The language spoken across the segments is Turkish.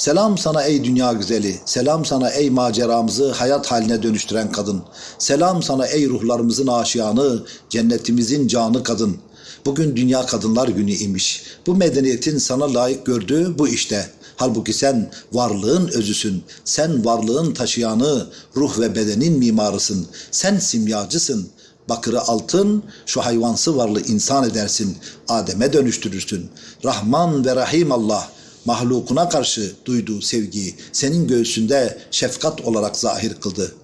Selam sana ey dünya güzeli. Selam sana ey maceramızı hayat haline dönüştüren kadın. Selam sana ey ruhlarımızın aşiyanı, cennetimizin canı kadın. Bugün Dünya Kadınlar Günü imiş. Bu medeniyetin sana layık gördüğü bu işte. Halbuki sen varlığın özüsün. Sen varlığın taşıyanı, ruh ve bedenin mimarısın. Sen simyacısın. Bakırı altın, şu hayvansı varlığı insan edersin. Adem'e dönüştürürsün. Rahman ve Rahim Allah mahlukuna karşı duyduğu sevgiyi senin göğsünde şefkat olarak zahir kıldı.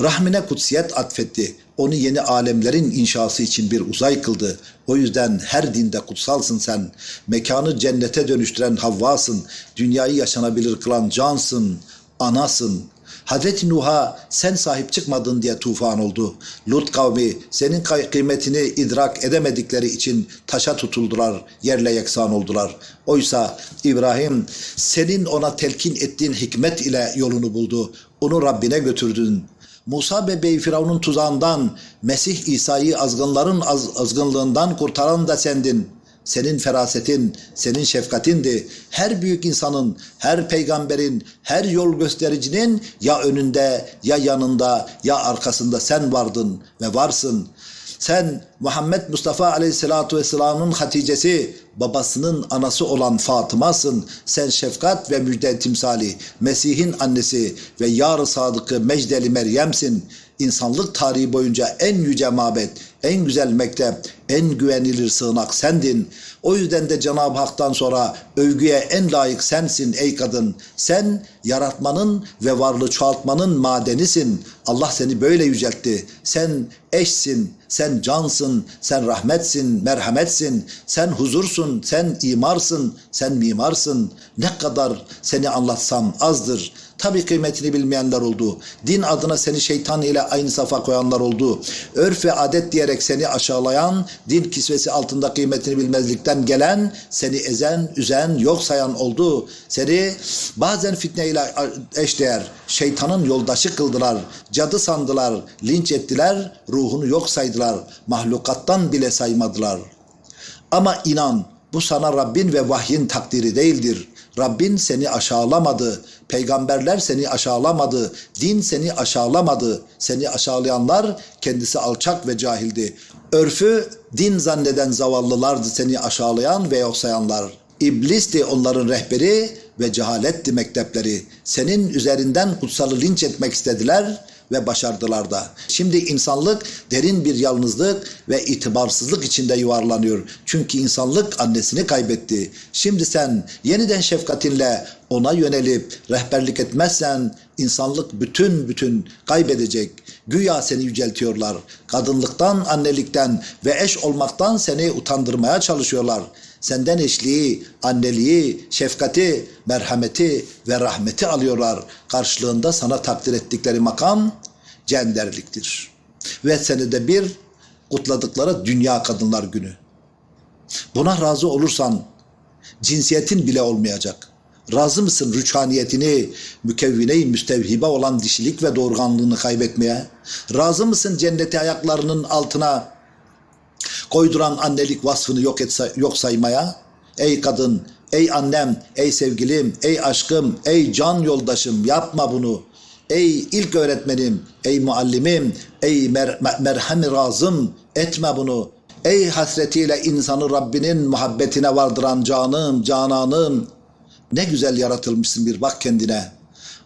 Rahmine kutsiyet atfetti. Onu yeni alemlerin inşası için bir uzay kıldı. O yüzden her dinde kutsalsın sen. Mekanı cennete dönüştüren Havvasın. Dünyayı yaşanabilir kılan cansın, anasın. Hazreti Nuh'a sen sahip çıkmadın diye tufan oldu. Lut kavmi senin kıymetini idrak edemedikleri için taşa tutuldular, yerle yeksan oldular. Oysa İbrahim senin ona telkin ettiğin hikmet ile yolunu buldu. Onu Rabbine götürdün. Musa bebeği Firavun'un tuzağından, Mesih İsa'yı azgınların az, azgınlığından kurtaran da sendin. Senin ferasetin, senin şefkatindi. Her büyük insanın, her peygamberin, her yol göstericinin ya önünde, ya yanında, ya arkasında sen vardın ve varsın. Sen Muhammed Mustafa Aleyhisselatü Vesselam'ın Hatice'si, babasının anası olan Fatıma'sın. Sen şefkat ve müjde timsali, Mesih'in annesi ve yar-ı sadıkı Mecdeli Meryem'sin. İnsanlık tarihi boyunca en yüce mabet, en güzel mektep, en güvenilir sığınak sendin. O yüzden de Cenab-ı Hak'tan sonra övgüye en layık sensin ey kadın. Sen yaratmanın ve varlığı çoğaltmanın madenisin. Allah seni böyle yüceltti. Sen eşsin, sen cansın, sen rahmetsin, merhametsin, sen huzursun, sen imarsın, sen mimarsın. Ne kadar seni anlatsam azdır. Tabi kıymetini bilmeyenler oldu. Din adına seni şeytan ile aynı safa koyanlar oldu. Örf ve adet diyerek seni aşağılayan, din kisvesi altında kıymetini bilmezlikten gelen, seni ezen, üzen, yok sayan oldu. Seni bazen fitneyle eşdeğer, şeytanın yoldaşı kıldılar. Cadı sandılar, linç ettiler, ruhunu yok saydılar. Mahlukattan bile saymadılar. Ama inan bu sana Rabbin ve vahyin takdiri değildir. Rabbin seni aşağılamadı. Peygamberler seni aşağılamadı. Din seni aşağılamadı. Seni aşağılayanlar kendisi alçak ve cahildi. Örfü din zanneden zavallılardı seni aşağılayan ve yok sayanlar. İblisti onların rehberi ve cehaletti mektepleri. Senin üzerinden kutsalı linç etmek istediler ve başardılar da. Şimdi insanlık derin bir yalnızlık ve itibarsızlık içinde yuvarlanıyor. Çünkü insanlık annesini kaybetti. Şimdi sen yeniden şefkatinle ona yönelip rehberlik etmezsen insanlık bütün bütün kaybedecek. Güya seni yüceltiyorlar. Kadınlıktan, annelikten ve eş olmaktan seni utandırmaya çalışıyorlar. Senden eşliği, anneliği, şefkati, merhameti ve rahmeti alıyorlar. Karşılığında sana takdir ettikleri makam cenderliktir. Ve senede bir kutladıkları Dünya Kadınlar Günü. Buna razı olursan cinsiyetin bile olmayacak. Razı mısın rüçhaniyetini, mükevvine-i müstevhibe olan dişilik ve doğurganlığını kaybetmeye? Razı mısın cenneti ayaklarının altına koyduran annelik vasfını yok, etse, yok saymaya? Ey kadın, ey annem, ey sevgilim, ey aşkım, ey can yoldaşım yapma bunu. Ey ilk öğretmenim, ey muallimim, ey mer merhem razım etme bunu. Ey hasretiyle insanı Rabbinin muhabbetine vardıran canım, cananım. Ne güzel yaratılmışsın bir bak kendine.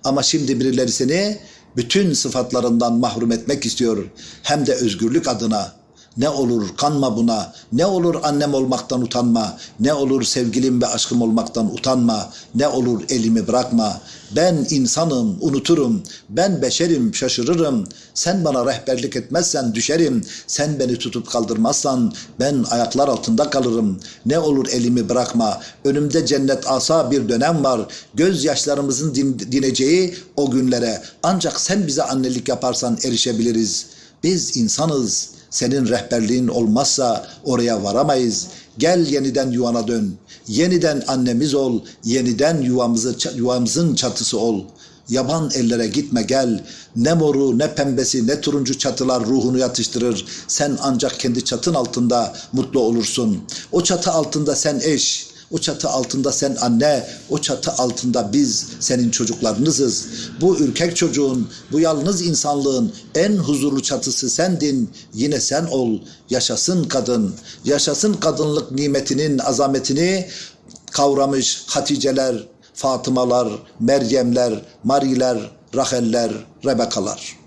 Ama şimdi birileri seni bütün sıfatlarından mahrum etmek istiyor. Hem de özgürlük adına. Ne olur kanma buna. Ne olur annem olmaktan utanma. Ne olur sevgilim ve aşkım olmaktan utanma. Ne olur elimi bırakma. Ben insanım, unuturum. Ben beşerim, şaşırırım. Sen bana rehberlik etmezsen düşerim. Sen beni tutup kaldırmazsan ben ayaklar altında kalırım. Ne olur elimi bırakma. Önümde cennet asa bir dönem var. Gözyaşlarımızın din, dineceği o günlere. Ancak sen bize annelik yaparsan erişebiliriz. Biz insanız. Senin rehberliğin olmazsa oraya varamayız. Gel yeniden yuvana dön. Yeniden annemiz ol. Yeniden yuvamızı, yuvamızın çatısı ol. Yaban ellere gitme gel. Ne moru ne pembesi ne turuncu çatılar ruhunu yatıştırır. Sen ancak kendi çatın altında mutlu olursun. O çatı altında sen eş, O çatı altında sen anne, o çatı altında biz senin çocuklarınızız. Bu ürkek çocuğun, bu yalnız insanlığın en huzurlu çatısı sendin. Yine sen ol. Yaşasın kadın. Yaşasın kadınlık nimetinin azametini kavramış Haticeler, Fatımalar, Meryemler, Mariler, Raheller, Rebekalar.